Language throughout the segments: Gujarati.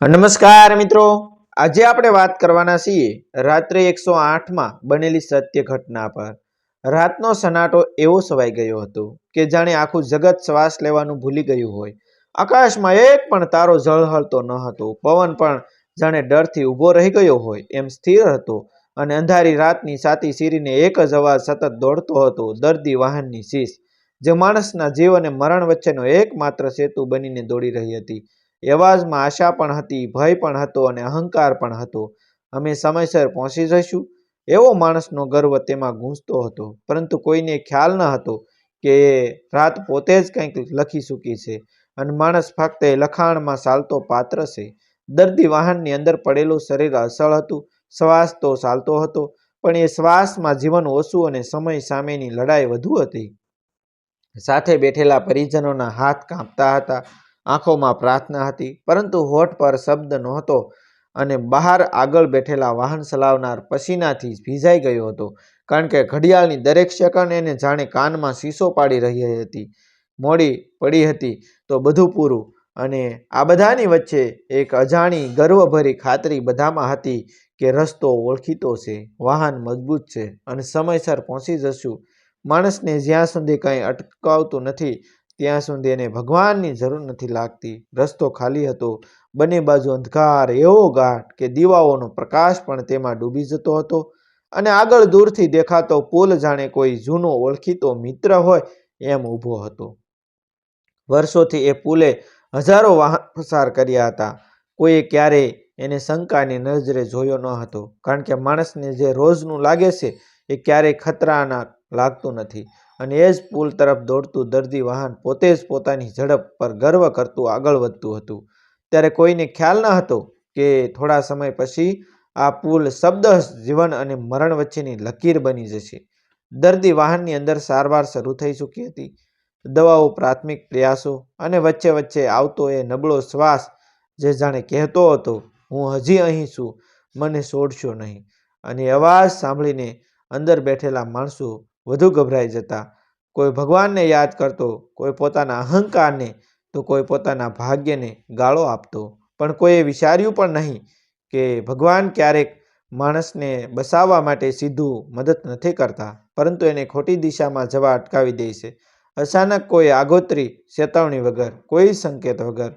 નમસ્કાર મિત્રો. આજે આપણે વાત કરવાના છીએ રાત્રે એકસો આઠમાં બનેલી સત્ય ઘટના પર. રાતનો સનાટો એવો સવાઈ ગયો હતો કે જાણે આખું જગત શ્વાસ લેવાનું ભૂલી ગયું હોય. આકાશમાં એક પણ તારો ઝળહળતો ન હતો. પવન પણ જાણે ડરથી ઊભો રહી ગયો હોય એમ સ્થિર હતો અને અંધારી રાતની સાતી સીરીને એક જ અવાજ સતત દોડતો હતો, દર્દી વાહનની શીશ. જે માણસના જીવ અને મરણ વચ્ચેનો એકમાત્ર સેતુ બનીને દોડી રહી હતી. એ અવાજમાં આશા પણ હતી, ભય પણ હતો અને અહંકાર પણ હતો. અમે સમયસર પહોંચી જઈશું. એવો માણસનો ગર્વ તેમાં ગૂંજતો હતો. પરંતુ કોઈને ખ્યાલ ન હતો કે રાત પોતે જ કંઈક લખી ચૂકી છે અને માણસ ફક્ત એ લખાણમાં ચાલતો પાત્ર છે. દર્દી વાહનની અંદર પડેલું શરીર અસળ હતું, શ્વાસ તો ચાલતો હતો, પણ એ શ્વાસમાં જીવન ઓછું અને સમય સામેની લડાઈ વધુ હતી. સાથે બેઠેલા પરિજનોના હાથ કાંપતા હતા. આંખોમાં પ્રાર્થના હતી, પરંતુ હોઠ પર શબ્દ નહોતો અને બહાર આગળ બેઠેલા વાહન ચલાવનાર પસીનાથી ભીજાઈ ગયો હતો, કારણ કે ઘડિયાળની દરેક સેકન્ડ એને જાણે કાનમાં શીશો પાડી રહી હતી, મોડી પડી હતી તો બધું પૂરું અને આ બધાની વચ્ચે એક અજાણી, ગર્વભરી ખાતરી બધામાં હતી કે રસ્તો ઓળખીતો છે, વાહન મજબૂત છે અને સમયસર પહોંચી જશું. માણસને જ્યાં સુધી કંઈ અટકાવતું નથી ત્યાં સુધી એને ભગવાનની જરૂર નથી લાગતી. રસ્તો ખાલી હતો. બંને બાજુ અંધકાર, એવો ગાઢ કે દીવાઓનો પ્રકાશ પણ તેમાં ડૂબી જતો હતો. અને આગળ દૂરથી દેખાતો પુલ જાણે કોઈ જૂનો, ઓળખીતો મિત્ર હોય એમ ઊભો હતો. વર્ષોથી એ પુલે હજારો વાહન પસાર કર્યા હતા. કોઈએ ક્યારેય એને શંકાની નજરે જોયો ન હતો. કારણ કે માણસને જે રોજનું લાગે છે, એ ક્યારેય ખતરાના લાગતું નથી. અને એ જ પુલ તરફ દોડતું દર્દી વાહન પોતે જ પોતાની ઝડપ પર ગર્વ કરતું આગળ વધતું હતું. ત્યારે કોઈને ખ્યાલ ન હતો કે થોડા સમય પછી આ પુલ શબ્દ જીવન અને મરણ વચ્ચેની લકીર બની જશે. દર્દી વાહનની અંદર સારવાર શરૂ થઈ ચૂકી હતી. દવાઓ, પ્રાથમિક પ્રયાસો અને વચ્ચે વચ્ચે આવતો એ નબળો શ્વાસ જે જાણે કહેતો હતો, હું હજી અહીં છું, મને છોડશો નહીં. અને અવાજ સાંભળીને અંદર બેઠેલા માણસો વધુ ગભરાઈ જતા કોઈ ભગવાનને યાદ કરતો, કોઈ પોતાના અહંકારને, તો કોઈ પોતાના ભાગ્યને ગાળો આપતો. પણ કોઈએ વિચાર્યું પણ નહીં કે ભગવાન ક્યારેક માણસને બસાવવા માટે સીધું મદદ નથી કરતા, પરંતુ એને ખોટી દિશામાં જવા અટકાવી દે છે. અચાનક કોઈ આગોતરી ચેતવણી વગર, કોઈ સંકેત વગર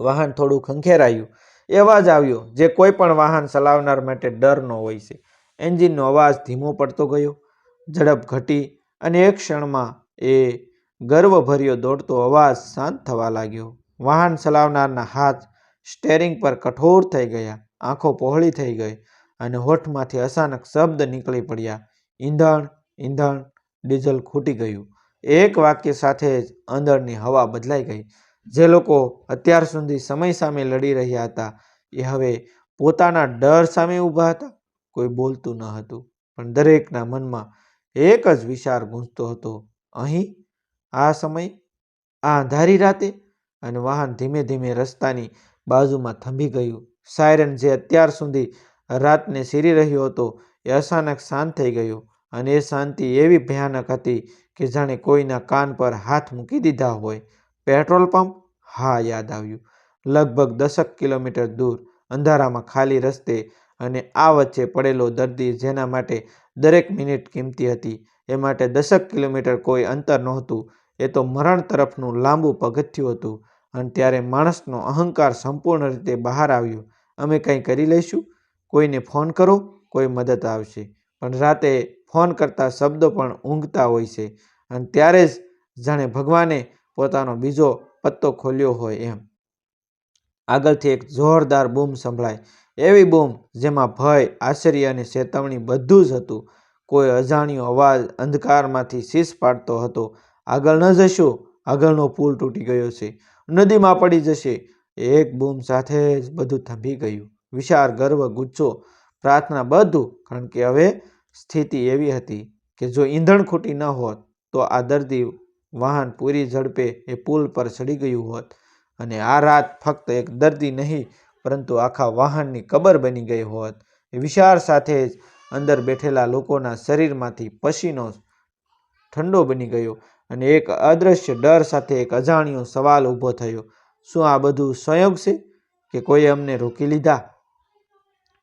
વાહન થોડું ખંખેરાયું. એ અવાજ આવ્યો, જે કોઈ પણ વાહન ચલાવનાર માટે ડરનો હોય છે. એન્જિનનો અવાજ ધીમો પડતો ગયો. ઝડપ ઘટી અને એક ક્ષણમાં એ ગર્વભર્યો દોડતો અવાજ શાંત થવા લાગ્યો. વાહન ચલાવનારના હાથ સ્ટેરિંગ પર કઠોર થઈ ગયા. આંખો પહોળી થઈ ગઈ અને હોઠમાંથી અચાનક શબ્દ નીકળી પડ્યા. ઈંધણ ઈંધણ, ડીઝલ ખૂટી ગયું. એક વાક્ય સાથે જ અંદરની હવા બદલાઈ ગઈ. જે લોકો અત્યાર સુધી સમય સામે લડી રહ્યા હતા, એ હવે પોતાના ડર સામે ઊભા હતા. કોઈ બોલતું ન હતું. પણ દરેકના મનમાં એક જ વિચાર ગૂંજતો હતો. અહીં, આ સમય, આ અંધારી રાતે અને વાહન ધીમે ધીમે રસ્તાની બાજુમાં થંભી ગયું. સાયરન જે અત્યાર સુધી રાતને સીરી રહ્યો હતો, એ અચાનક શાંત થઈ ગયો અને એ શાંતિ એવી ભયાનક હતી કે જાણે કોઈના કાન પર હાથ મૂકી દીધા હોય. Petrol pump? હા, યાદ આવ્યું. લગભગ દસક કિલોમીટર દૂર, અંધારામાં ખાલી રસ્તે અને આ વચ્ચે પડેલો દર્દી જેના માટે દરેક મિનિટ કિંમતી હતી. એ માટે દસક કિલોમીટર કોઈ અંતર નહોતું. એ તો મરણ તરફનું લાંબુ પગથિયું હતું. અને ત્યારે માણસનો અહંકાર સંપૂર્ણ રીતે બહાર આવ્યો. અમે કંઈ કરી લઈશું? કોઈને ફોન કરો, કોઈ મદદ આવશે. પણ રાતે ફોન કરતા શબ્દો પણ ઊંઘતા હોય છે. અને ત્યારે જ જાણે ભગવાને પોતાનો બીજો પત્તો ખોલ્યો હોય એમ. આગળથી એક જોરદાર બૂમ સંભળાય. એવી બૂમ જેમાં ભય, આશ્ચર્ય અને ચેતવણી બધું જ હતું. કોઈ અજાણ્યો અવાજ અંધકારમાંથી શીશ પાડતો હતો. આગળ ન જશો આગળનો પુલ તૂટી ગયો છે. નદીમાં પડી જશે. એક બૂમ સાથે જ બધું થંભી ગયું. વિશાળ ગર્વ, ગુચ્છો, પ્રાર્થના બધું, કારણ કે હવે સ્થિતિ એવી હતી કે જો ઈંધણ ખૂટી ન હોત, તો આ દર્દી વાહન પૂરી ઝડપે એ પુલ પર ચડી ગયું હોત. અને આ રાત ફક્ત એક દર્દી નહીં પરંતુ આખા વાહનની કબર બની ગઈ હોત. વિશાળ સાથે જ અંદર બેઠેલા લોકોના શરીરમાંથી પસીનો ઠંડો બની ગયો અને એક અદૃશ્ય ડર સાથે એક અજાણ્યો સવાલ ઊભો થયો. શું આ બધું સંયોગ છે કે કોઈએ અમને રોકી લીધા?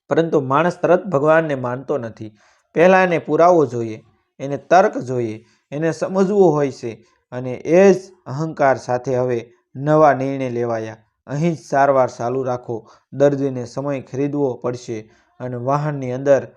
પરંતુ માણસ તરત ભગવાનને માનતો નથી. પહેલાં એને પુરાવો જોઈએ, એને તર્ક જોઈએ, એને સમજવું હોય છે અને એ જ અહંકાર સાથે હવે નવા નિર્ણય લેવાયા. અહીં જ સારવાર ચાલુ રાખો. દર્દીને સમય ખરીદવો પડશે અને વાહનની અંદર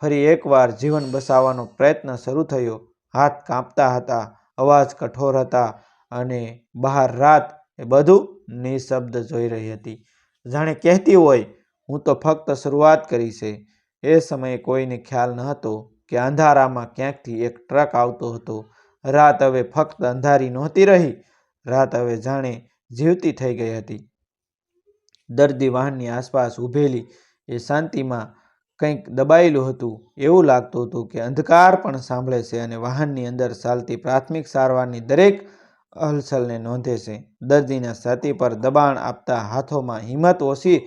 ફરી એકવાર જીવન બચાવવાનો પ્રયત્ન શરૂ થયો. હાથ કાંપતા હતા, અવાજ કઠોર હતા અને બહાર રાત એ બધું નિશબ્દ જોઈ રહી હતી. જાણે કહેતી હોય, હું તો ફક્ત શરૂઆત કરી છે. એ સમયે કોઈને ખ્યાલ ન હતો કે અંધારામાં ક્યાંકથી એક ટ્રક આવતો હતો. રાત હવે ફક્ત અંધારી નહોતી રહી. રાત હવે જાણે જીવતી થઈ ગઈ હતી. દર્દી વાહનની આસપાસ ઊભેલી એ શાંતિમાં કંઈક દબાયેલું હતું. એવું લાગતું હતું કે અંધકાર પણ સાંભળે છે અને વાહનની અંદર ચાલતી પ્રાથમિક સારવારની દરેક હલચલને નોંધે છે. દર્દીના છાતી પર દબાણ આપતા હાથોમાં હિંમત ઓછી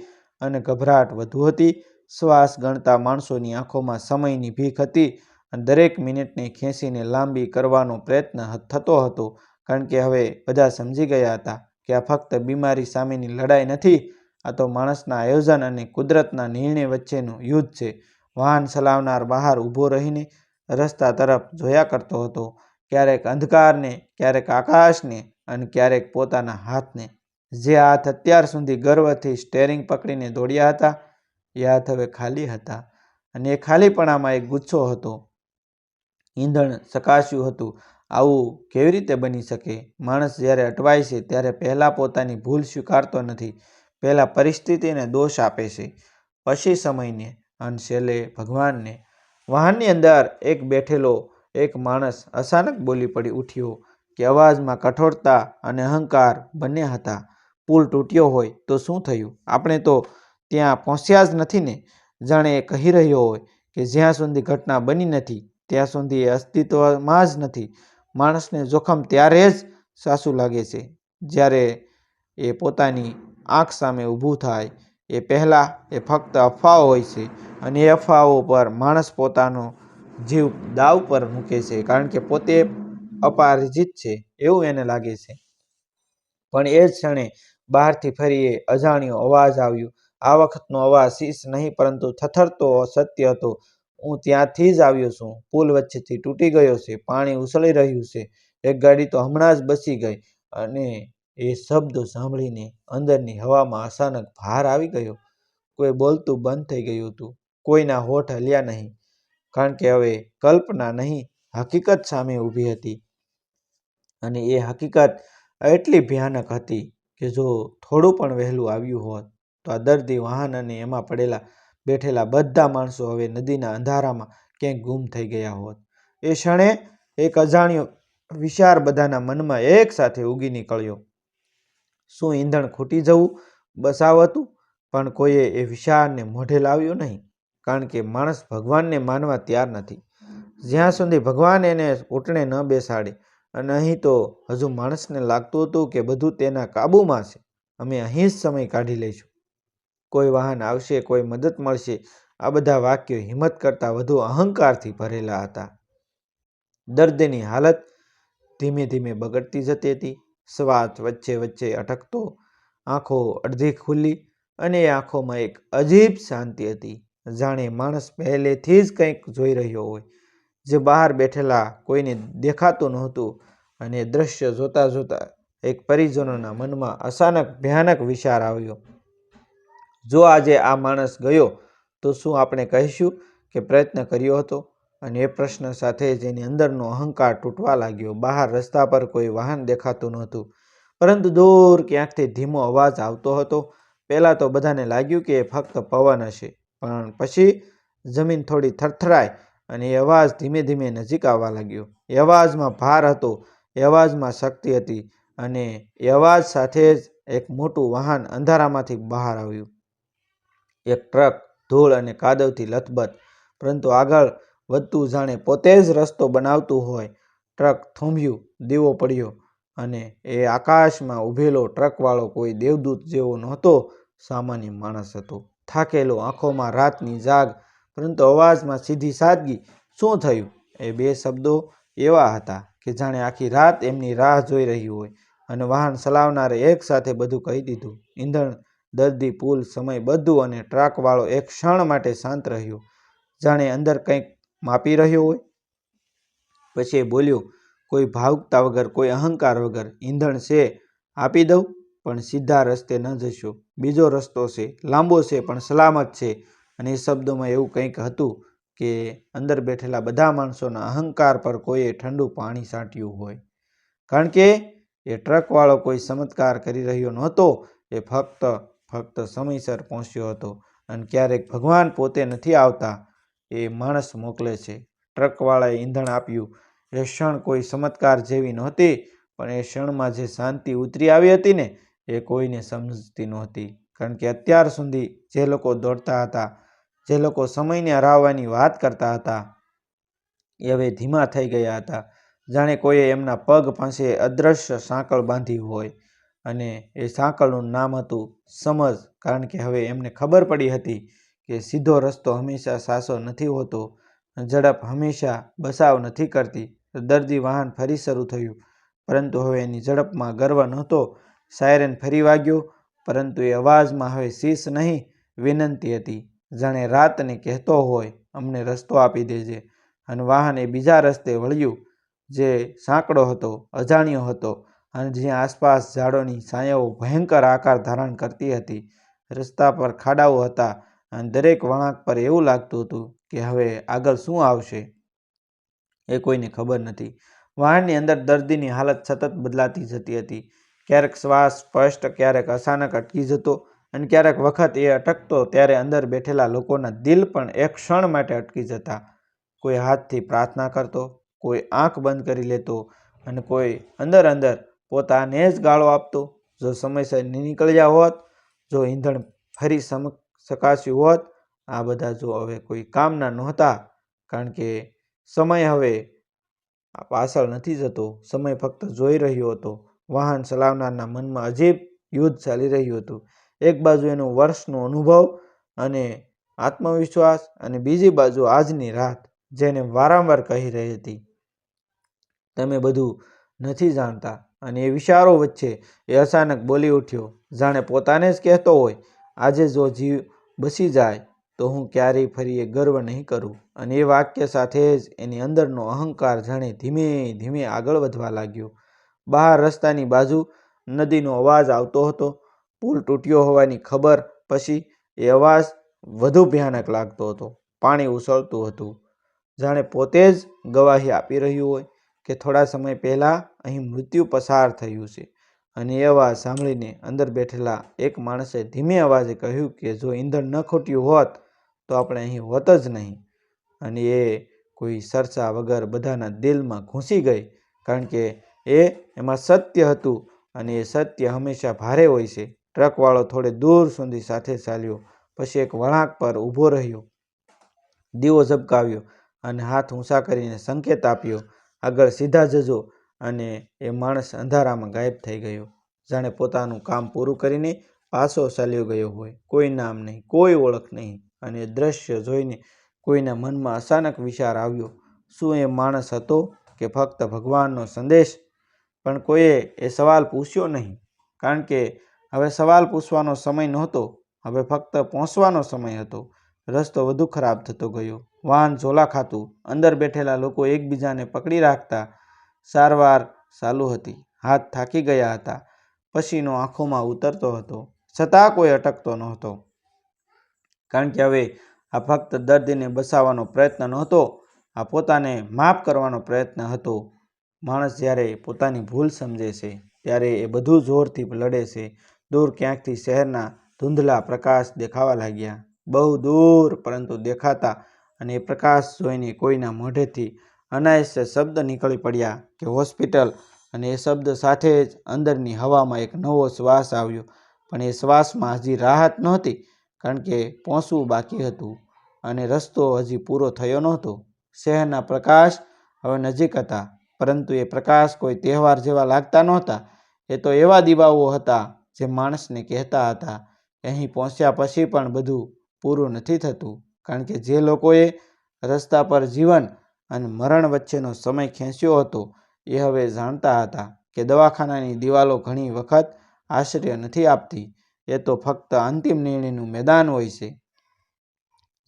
અને ગભરાટ વધુ હતી. શ્વાસ ગણતા માણસોની આંખોમાં સમયની ભીખ હતી અને દરેક મિનિટને ખેંચીને લાંબી કરવાનો પ્રયત્ન થતો હતો. કારણ કે હવે બધા સમજી ગયા હતા કે આ ફક્ત બીમારી સામેની લડાઈ નથી આ તો માણસના આયોજન અને કુદરતના નિર્ણય વચ્ચેનું યુદ્ધ છે. વાહન ચલાવનાર બહાર ઊભો રહીને રસ્તા તરફ જોયા કરતો હતો. ક્યારેક અંધકારને, ક્યારેક આકાશને અને ક્યારેક પોતાના હાથને. જે હાથ અત્યાર સુધી ગર્વથી સ્ટેરિંગ પકડીને દોડ્યા હતા એ હાથ હવે ખાલી હતા. અને એ ખાલીપણામાં એક ગુચ્છો હતો. ઈંધણ ચકાસ્યું હતું, આવું કેવી રીતે બની શકે? માણસ જ્યારે અટવાય છે, ત્યારે પહેલાં પોતાની ભૂલ સ્વીકારતો નથી. પહેલાં પરિસ્થિતિને દોષ આપે છે. પછી સમયને, અને છેલ્લે ભગવાનને. વાહનની અંદર એક બેઠેલો એક માણસ અચાનક બોલી પડી ઉઠ્યો કે અવાજમાં કઠોરતા અને અહંકાર બંને હતા. પુલ તૂટ્યો હોય તો શું થયું? આપણે તો ત્યાં પહોંચ્યા જ નથી ને. જાણે એ કહી રહ્યો હોય કે જ્યાં સુધી ઘટના બની નથી, ત્યાં સુધી એ અસ્તિત્વમાં જ નથી. માણસને જોખમ ત્યારે જ સાસુ લાગે છે, જ્યારે એ પોતાની આંખ સામે ઊભું થાય. એ પહેલાં એ ફક્ત અફવાઓ હોય છે અને એ અફવાઓ પર માણસ પોતાનો જીવ દાવ પર મૂકે છે કારણ કે પોતે અપારજિત છે એવું એને લાગે છે. પણ એ જ ક્ષણે બહારથી ફરી એ અજાણ્યો અવાજ આવ્યો. આ વખતનો અવાજ શીશ નહીં પરંતુ થથરતો સત્ય હતો. હું ત્યાંથી જ આવ્યો છું. પુલ વચ્ચેથી તૂટી ગયો છે. પાણી ઉછળી રહ્યું છે. એક ગાડી તો હમણાં જ બસી ગઈ અને એ શબ્દો સાંભળીને અંદરની હવામાં અચાનક ભાર આવી ગયો. કોઈ બોલતું બંધ થઈ ગયું હતું. કોઈના હોઠ હલ્યા નહીં. કારણ કે હવે કલ્પના નહીં, હકીકત સામે ઊભી હતી. અને એ હકીકત એટલી ભયાનક હતી કે જો થોડું પણ વહેલું આવ્યું હોત, તો આ દર્દી વાહન અને એમાં પડેલા, બેઠેલા બધા માણસો હવે નદીના અંધારામાં ક્યાંક ગુમ થઈ ગયા હોત. એ ક્ષણે એક અજાણ્યો વિચાર બધાના મનમાં એક સાથે ઉગી નીકળ્યો. શું ઈંધણ ખૂટી જવું? બસાવ હતું, પણ કોઈએ એ વિચારને મોઢે લાવ્યો નહીં, કારણ કે માણસ ભગવાનને માનવા તૈયાર નથી. જ્યાં સુધી ભગવાન એને ઉટણે ન બેસાડે, અને અહીં તો હજુ માણસને લાગતું હતું કે બધું તેના કાબૂમાં છે. અમે અહીં જ સમય કાઢી લઈશું. કોઈ વાહન આવશે, કોઈ મદદ મળશે, આ બધા વાક્યો હિંમત કરતાં વધુ અહંકારથી ભરેલા હતા. દર્દીની હાલત ધીમે ધીમે બગડતી જતી હતી. શ્વાસ વચ્ચે વચ્ચે અટકતો, આંખો અડધી ખુલ્લી અને આંખોમાં એક અજીબ શાંતિ હતી. જાણે માણસ પહેલેથી જ કંઈક જોઈ રહ્યો હોય. જે બહાર બેઠેલા કોઈને દેખાતું નહોતું અને દ્રશ્ય જોતા જોતા એક પરિજનોના મનમાં અચાનક ભયાનક વિચાર આવ્યો. જો આજે આ માણસ ગયો, તો શું આપણે કહીશું કે પ્રયત્ન કર્યો હતો? અને એ પ્રશ્ન સાથે જ એની અંદરનો અહંકાર તૂટવા લાગ્યો. બહાર રસ્તા પર કોઈ વાહન દેખાતું નહોતું, પરંતુ દૂર ક્યાંકથી ધીમો અવાજ આવતો હતો. પહેલાં તો બધાને લાગ્યું કે એ ફક્ત પવન હશે, પણ પછી જમીન થોડી થરથરાય અને એ અવાજ ધીમે ધીમે નજીક આવવા લાગ્યો. એ અવાજમાં ભાર હતો, એ અવાજમાં શક્તિ હતી અને એ અવાજ સાથે જ એક મોટું વાહન અંધારામાંથી બહાર આવ્યું. એક ટ્રક ધૂળ અને કાદવથી લથબથ, પરંતુ આગળ વધતું જાણે પોતે જ રસ્તો બનાવતું હોય. ટ્રક થોંભ્યું, દીવો પડ્યો અને એ આકાશમાં ઊભેલો ટ્રકવાળો કોઈ દેવદૂત જેવો નહોતો, સામાન્ય માણસ હતો. થાકેલો આંખોમાં રાતની જાગ, પરંતુ અવાજમાં સીધી સાદગી. શું થયું? એ બે શબ્દો એવા હતા કે જાણે આખી રાત એમની રાહ જોઈ રહી હોય અને વાહન ચલાવનારે એક સાથે બધું કહી દીધું. ઈંધણ, દર્દી, પુલ, સમય બધું અને ટ્રકવાળો એક ક્ષણ માટે શાંત રહ્યો. જાણે અંદર કંઈક માપી રહ્યો હોય? પછી એ બોલ્યો, કોઈ ભાવુકતા વગર, કોઈ અહંકાર વગર ઈંધણ છે, આપી દઉં? પણ સીધા રસ્તે ન જશો. બીજો રસ્તો છે, લાંબો છે, પણ સલામત છે. અને એ શબ્દોમાં એવું કંઈક હતું કે અંદર બેઠેલા બધા માણસોના અહંકાર પર કોઈએ ઠંડુ પાણી સાંટ્યું હોય. કારણ કે એ ટ્રકવાળો કોઈ ચમત્કાર કરી રહ્યો નહોતો, એ ફક્ત ફક્ત સમયસર પહોંચ્યો હતો. અને ક્યારેક ભગવાન પોતે નથી આવતા એ માણસ મોકલે છે. ટ્રકવાળાએ ઈંધણ આપ્યું. એ ક્ષણ કોઈ ચમત્કાર જેવી નહોતી, પણ એ ક્ષણમાં જે શાંતિ ઉતરી આવી હતી ને, એ કોઈને સમજતી નહોતી. કારણ કે અત્યાર સુધી જે લોકો દોડતા હતા, જે લોકો સમયને હરાવવાની વાત કરતા હતા, એ હવે ધીમા થઈ ગયા હતા. જાણે કોઈએ એમના પગ પાસે અદ્રશ્ય સાંકળ બાંધી હોય અને એ સાંકળનું નામ હતું સમજ. કારણ કે હવે એમને ખબર પડી હતી કે સીધો રસ્તો હંમેશા સાસો નથી હોતો, ઝડપ હંમેશા બસાવ નથી કરતી દર્દી વાહન ફરી શરૂ થયું. પરંતુ હવે એની ઝડપમાં ગર્વ નહોતો. સાયરન ફરી વાગ્યો, પરંતુ એ અવાજમાં હવે શીશ નહીં, વિનંતી હતી. જાણે રાતને કહેતો હોય, અમને રસ્તો આપી દેજે. અને વાહન એ બીજા રસ્તે વળ્યું, જે સાંકડો હતો, અજાણ્યો હતો, અને જ્યાં આસપાસ ઝાડોની છાયાઓ ભયંકર આકાર ધારણ કરતી હતી. રસ્તા પર ખાડાઓ હતા અને દરેક વળાંક પર એવું લાગતું હતું કે હવે આગળ શું આવશે એ કોઈને ખબર નથી. વાહનની અંદર દર્દીની હાલત સતત બદલાતી જતી હતી. ક્યારેક શ્વાસ સ્પષ્ટ, ક્યારેક અચાનક અટકી જતો અને ક્યારેક વખત એ અટકતો ત્યારે અંદર બેઠેલા લોકોના દિલ પણ એક ક્ષણ માટે અટકી જતા. કોઈ હાથથી પ્રાર્થના કરતો, કોઈ આંખ બંધ કરી લેતો અને કોઈ અંદર અંદર પોતાને જ ગાળો આપતો. જો સમયસર નીકળ્યા હોત, જો ઈંધણ ફરી સમ શકાશ્યું હોત. આ બધા જો હવે કોઈ કામના નહોતા, કારણ કે સમય હવે પાછળ નથી જતો. સમય ફક્ત જોઈ રહ્યો હતો. વાહન ચલાવનારના મનમાં અજીબ યુદ્ધ ચાલી રહ્યું હતું. એક બાજુ એનો વર્ષનો અનુભવ અને આત્મવિશ્વાસ અને બીજી બાજુ આજની રાત, જેને વારંવાર કહી રહી હતી. તમે બધું નથી જાણતા અને એ વિચારો વચ્ચે એ અચાનક બોલી ઉઠ્યો. જાણે પોતાને જ કહેતો હોય, આજે જો જીવ બસી જાય તો હું ક્યારેય ફરી એ ગર્વ નહીં કરું. અને એ વાક્ય સાથે જ એની અંદરનો અહંકાર જાણે ધીમે ધીમે આગળ વધવા લાગ્યો. બહાર રસ્તાની બાજુ નદીનો અવાજ આવતો હતો. પુલ તૂટ્યો હોવાની ખબર પછી એ અવાજ વધુ ભયાનક લાગતો હતો. પાણી ઉછળતું હતું. જાણે પોતે જ ગવાહી આપી રહ્યું હોય કે થોડા સમય પહેલાં અહીં મૃત્યુ પસાર થયું છે. અને એ અવાજ સાંભળીને અંદર બેઠેલા એક માણસે ધીમે અવાજે કહ્યું કે, જો ઈંધણ ન ખૂટ્યું હોત, તો આપણે અહીં હોત જ નહીં. અને એ કોઈ ચર્ચા વગર બધાના દિલમાં ઘૂસી ગઈ, કારણ કે એ એમાં સત્ય હતું અને એ સત્ય હંમેશા ભારે હોય છે. ટ્રકવાળો થોડે દૂર સુધી સાથે ચાલ્યો, પછી એક વળાંક પર ઊભો રહ્યો. દીવો ઝબકાવ્યો અને હાથ ઊંચા કરીને સંકેત આપ્યો, આગળ સીધા જજો અને એ માણસ અંધારામાં ગાયબ થઈ ગયો. જાણે પોતાનું કામ પૂરું કરીને પાછો ચાલ્યો ગયો હોય. કોઈ નામ નહીં, કોઈ ઓળખ નહીં. અને દ્રશ્ય જોઈને કોઈના મનમાં અચાનક વિચાર આવ્યો. શું એ માણસ હતો કે ફક્ત ભગવાનનો સંદેશ? પણ કોઈએ એ સવાલ પૂછ્યો નહીં. કારણ કે હવે સવાલ પૂછવાનો સમય નહોતો. હવે ફક્ત પહોંચવાનો સમય હતો. રસ્તો વધુ ખરાબ થતો ગયો. વાહન ઝોલા ખાતું. અંદર બેઠેલા લોકો એકબીજાને પકડી રાખતા સારવાર ચાલુ હતી. હાથ થાકી ગયા હતા. પસીનો આંખોમાં ઉતરતો હતો. છતાં કોઈ અટકતો નહોતો. કારણ કે હવે આ ફક્ત દર્દીને બસાવવાનો પ્રયત્ન નહોતો, આ પોતાને માફ કરવાનો પ્રયત્ન હતો. માણસ જ્યારે પોતાની ભૂલ સમજે છે, ત્યારે એ બધું જોરથી લડે છે. દૂર ક્યાંકથી શહેરના ધૂંધલા પ્રકાશ દેખાવા લાગ્યા. બહુ દૂર, પરંતુ દેખાતા અને એ પ્રકાશ જોઈને કોઈના મોઢેથી અનાયસે શબ્દ નીકળી પડ્યા કે હોસ્પિટલ અને એ શબ્દ સાથે જ અંદરની હવામાં એક નવો શ્વાસ આવ્યો. પણ એ શ્વાસમાં હજી રાહત નહોતી, કારણ કે પહોંચવું બાકી હતું અને રસ્તો હજી પૂરો થયો નહોતો. શહેરના પ્રકાશ હવે નજીક હતા, પરંતુ એ પ્રકાશ કોઈ તહેવાર જેવા લાગતા નહોતા. એ તો એવા દીવાઓ હતા જે માણસને કહેતા હતા, અહીં પહોંચ્યા પછી પણ બધું પૂરું નથી થતું. કારણ કે જે લોકોએ રસ્તા પર જીવન અને મરણ વચ્ચેનો સમય ખેંચ્યો હતો, એ હવે જાણતા હતા કે દવાખાનાની દિવાલો ઘણી વખત આશ્રય નથી આપતી, એ તો ફક્ત અંતિમ નિર્ણયનું મેદાન હોય છે.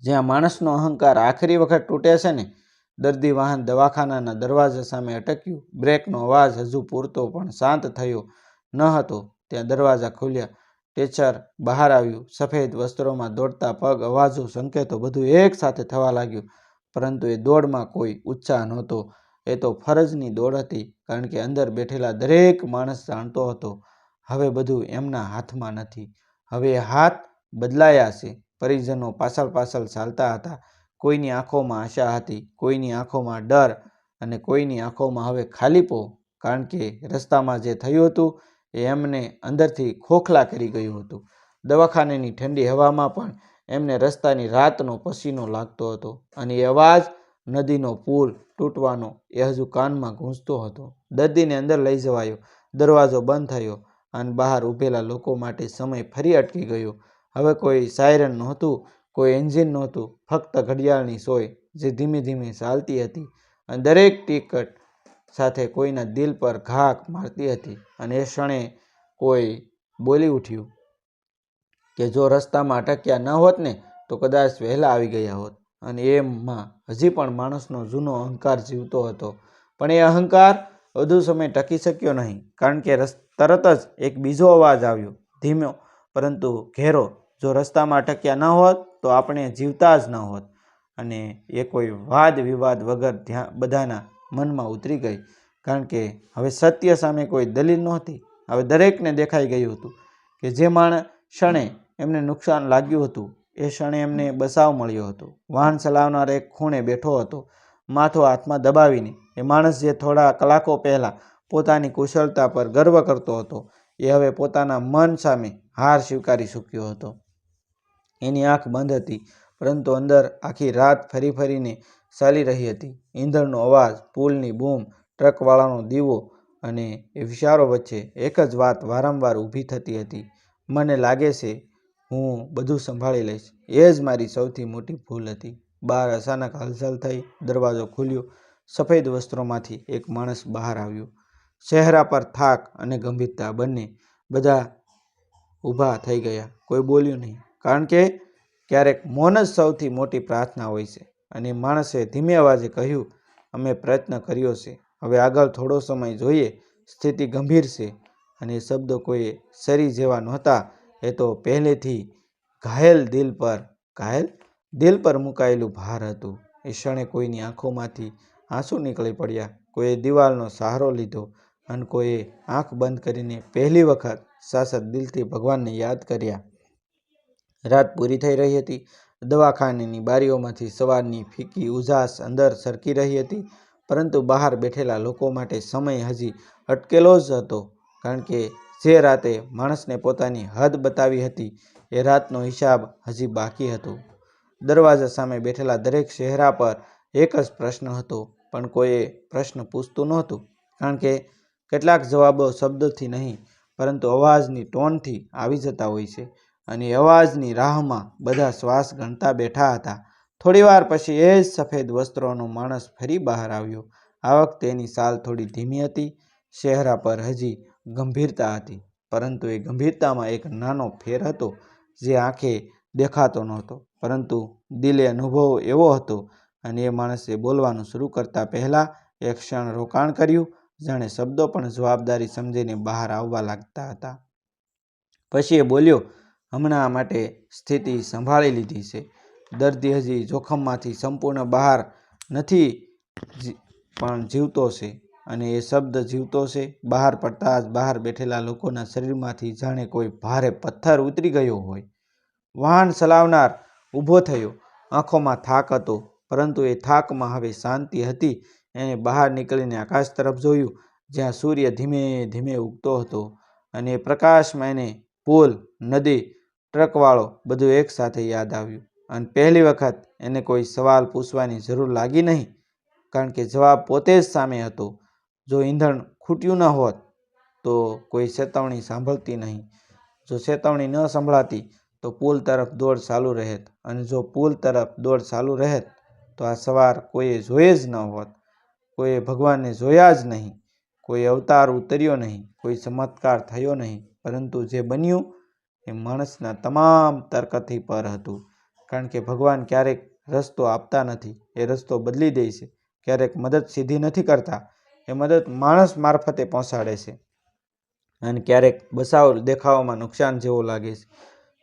જ્યાં માણસનો અહંકાર આખરી વખત તૂટે છે ને, દર્દી વાહન દવાખાનાના દરવાજા સામે અટક્યું. બ્રેકનો અવાજ હજુ પૂરતો પણ શાંત થયો ન હતો. ત્યાં દરવાજા ખુલ્યા. ટેચર બહાર આવ્યું. સફેદ વસ્ત્રોમાં દોડતા પગ, અવાજો, સંકેતો બધું એક સાથે થવા લાગ્યું. પરંતુ એ દોડમાં કોઈ ઉત્સાહ નહોતો. એ તો ફરજની દોડ હતી, કારણ કે અંદર બેઠેલા દરેક માણસ જાણતો હતો, હવે બધું એમના હાથમાં નથી. હવે હાથ બદલાયા છે. પરિજનો પાછળ પાછળ ચાલતા હતા. કોઈની આંખોમાં આશા હતી, કોઈની આંખોમાં ડર અને કોઈની આંખોમાં હવે ખાલીપો, કારણ કે રસ્તામાં જે થયું હતું એ એમને અંદરથી ખોખલા કરી ગયું હતું. દવાખાનેની ઠંડી હવામાં પણ એમને રસ્તાની રાતનો પસીનો લાગતો હતો અને એ અવાજ નદીનો પુલ તૂટવાનો એ હજુ કાનમાં ગૂંજતો હતો. દર્દીને અંદર લઈ જવાયો. દરવાજો બંધ થયો અને બહાર ઊભેલા લોકો માટે સમય ફરી અટકી ગયો. હવે કોઈ સાયરન નહોતું, કોઈ એન્જિન નહોતું, ફક્ત ઘડિયાળની સોય જે ધીમે ધીમે ચાલતી હતી અને દરેક ટિકટ સાથે કોઈના દિલ પર ઘાક મારતી હતી અને એ ક્ષણે કોઈ બોલી ઉઠ્યું. કે જો રસ્તામાં અટક્યા ન હોત ને, તો કદાચ વહેલા આવી ગયા હોત. અને એમાં હજી પણ માણસનો જૂનો અહંકાર જીવતો હતો. પણ એ અહંકાર વધુ સમય ટકી શક્યો નહીં, કારણ કે રસ, તરત જ એક બીજો અવાજ આવ્યો ધીમો પરંતુ ઘેરો, જો રસ્તામાં અટક્યા ન હોત, તો આપણે જીવતા જ ન હોત. અને એ કોઈ વાદ વિવાદ વગર ધ્યાન બધાના મનમાં ઉતરી ગઈ. કારણ કે હવે સત્ય સામે કોઈ દલીલ નહોતી. હવે દરેકને દેખાઈ ગયું હતું કે જે માણસ ક્ષણે એમને નુકસાન લાગ્યું હતું. એ ક્ષણે એમને બસાવ મળ્યો હતો. વાહન ચલાવનાર એક ખૂણે બેઠો હતો. માથો હાથમાં દબાવીને. એ માણસ જે થોડા કલાકો પહેલાં પોતાની કુશળતા પર ગર્વ કરતો હતો, એ હવે પોતાના મન સામે હાર સ્વીકારી ચૂક્યો હતો. એની આંખ બંધ હતી, પરંતુ અંદર આખી રાત ફરી ફરીને ચાલી રહી હતી. ઈંધણનો અવાજ, પુલની બૂમ, ટ્રકવાળાનો દીવો અને એ વિચારો વચ્ચે એક જ વાત વારંવાર ઊભી થતી હતી. મને લાગે છે હું બધું સંભાળી લઈશ. એ જ મારી સૌથી મોટી ભૂલ હતી. બહાર અચાનક હલચલ થઈ, દરવાજો ખુલ્યો, સફેદ વસ્ત્રોમાંથી એક માણસ બહાર આવ્યો. ચહેરા પર થાક અને ગંભીરતા બંને બધા ઊભા થઈ ગયા. કોઈ બોલ્યું નહીં. કારણ કે ક્યારેક મૌન જ સૌથી મોટી પ્રાર્થના હોય છે અને માણસે ધીમે અવાજે કહ્યું, અમે પ્રયત્ન કર્યો છે. હવે આગળ થોડો સમય જોઈએ. સ્થિતિ ગંભીર છે. અને શબ્દો કોઈ સરી જેવા નહોતા એ તો પહેલેથી ઘાયલ દિલ પર, ઘાયલ દિલ પર મુકાયેલું ભાર હતું. એ ક્ષણે કોઈની આંખોમાંથી આંસુ નીકળી પડ્યા. કોઈએ દિવાલનો સહારો લીધો અને કોઈએ આંખ બંધ કરીને પહેલી વખત સાસદ દિલથી ભગવાનને યાદ કર્યા. રાત પૂરી થઈ રહી હતી. દવાખાનાની બારીઓમાંથી સવારની ફીકી ઉજાસ અંદર સરકી રહી હતી, પરંતુ બહાર બેઠેલા લોકો માટે સમય હજી અટકેલો જ હતો, કારણ કે જે રાતે માણસને પોતાની હદ બતાવી હતી, એ રાતનો હિસાબ હજી બાકી હતો. દરવાજા સામે બેઠેલા દરેક ચહેરા પર એક જ પ્રશ્ન હતો, પણ કોઈએ પ્રશ્ન પૂછતું નહોતું, કારણ કે કેટલાક જવાબો શબ્દથી નહીં, પરંતુ અવાજની ટોનથી આવી જતા હોય છે અને અવાજની રાહમાં બધા શ્વાસ ગણતા બેઠા હતા. થોડીવાર પછી એ જ સફેદ વસ્ત્રોનો માણસ ફરી બહાર આવ્યો. આ વખતે એની સાલ થોડી ધીમી હતી. ચહેરા પર હજી ગંભીરતા હતી. પરંતુ એ ગંભીરતામાં એક નાનો ફેર હતો જે આંખે દેખાતો નહોતો. પરંતુ દિલે અનુભવ એવો હતો અને એ માણસે બોલવાનું શરૂ કરતાં પહેલાં એક ક્ષણ રોકાણ કર્યું. જાણે શબ્દો પણ જવાબદારી સમજીને બહાર આવવા લાગતા હતા. પછી એ બોલ્યો, હમણાં માટે સ્થિતિ સંભાળી લીધી છે. દર્દી હજી જોખમમાંથી સંપૂર્ણ બહાર નથી પણ જીવતો છે. અને એ શબ્દ જીવતો છે. બહાર પડતા જ બહાર બેઠેલા લોકોના શરીરમાંથી જાણે કોઈ ભારે પથ્થર ઉતરી ગયો હોય. વાહન ચલાવનાર ઊભો થયો. આંખોમાં થાક હતો, પરંતુ એ થાકમાં હવે શાંતિ હતી. એણે બહાર નીકળીને આકાશ તરફ જોયું, જ્યાં સૂર્ય ધીમે ધીમે ઉગતો હતો અને એ પ્રકાશમાં એને પુલ, નદી, ટ્રકવાળો બધું એકસાથે યાદ આવ્યું. અને પહેલી વખત એને કોઈ સવાલ પૂછવાની જરૂર લાગી નહીં, કારણ કે જવાબ પોતે જ સામે હતો. જો ઈંધણ ખૂટ્યું ન હોત, તો કોઈ ચેતવણી સાંભળતી નહીં. જો ચેતવણી ન સંભળાતી, તો પુલ તરફ દોડ ચાલુ રહેત. અને જો પુલ તરફ દોડ ચાલુ રહેત, તો આ સવાર કોઈએ જોયે જ ન હોત. કોઈએ ભગવાનને જોયા જ નહીં. કોઈ અવતાર ઉતર્યો નહીં. કોઈ ચમત્કાર થયો નહીં. પરંતુ જે બન્યું, એ માણસના તમામ તર્કથી પર હતું. કારણ કે ભગવાન ક્યારેક રસ્તો આપતા નથી. એ રસ્તો બદલી દે છે. ક્યારેક મદદ સીધી નથી કરતા. એ મદદ માણસ મારફતે પહોંચાડે છે. અને ક્યારેક બસાવ દેખાવામાં નુકસાન જેવો લાગે છે.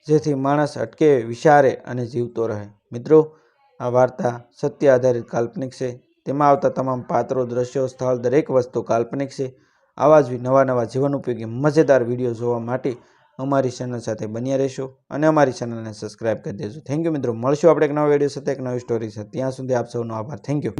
જેથી માણસ અટકે, વિચારે અને જીવતો રહે. મિત્રો, આ વાર્તા સત્ય આધારિત કાલ્પનિક છે. તેમાં આવતા તમામ પાત્રો, દ્રશ્યો, સ્થળ, દરેક વસ્તુ કાલ્પનિક છે. આવા જ નવા નવા જીવન ઉપયોગી મજેદાર વીડિયો જોવા માટે અમારી ચેનલ સાથે બન્યા રહેશો અને અમારી ચેનલને સબસ્ક્રાઇબ કરી દેજો. થેન્ક યુ મિત્રો. મળશું આપણે એક નવા વીડિયો સાથે, એક નવી સ્ટોરી સાથે. ત્યાં સુધી આપ સૌનો આભાર. Thank you.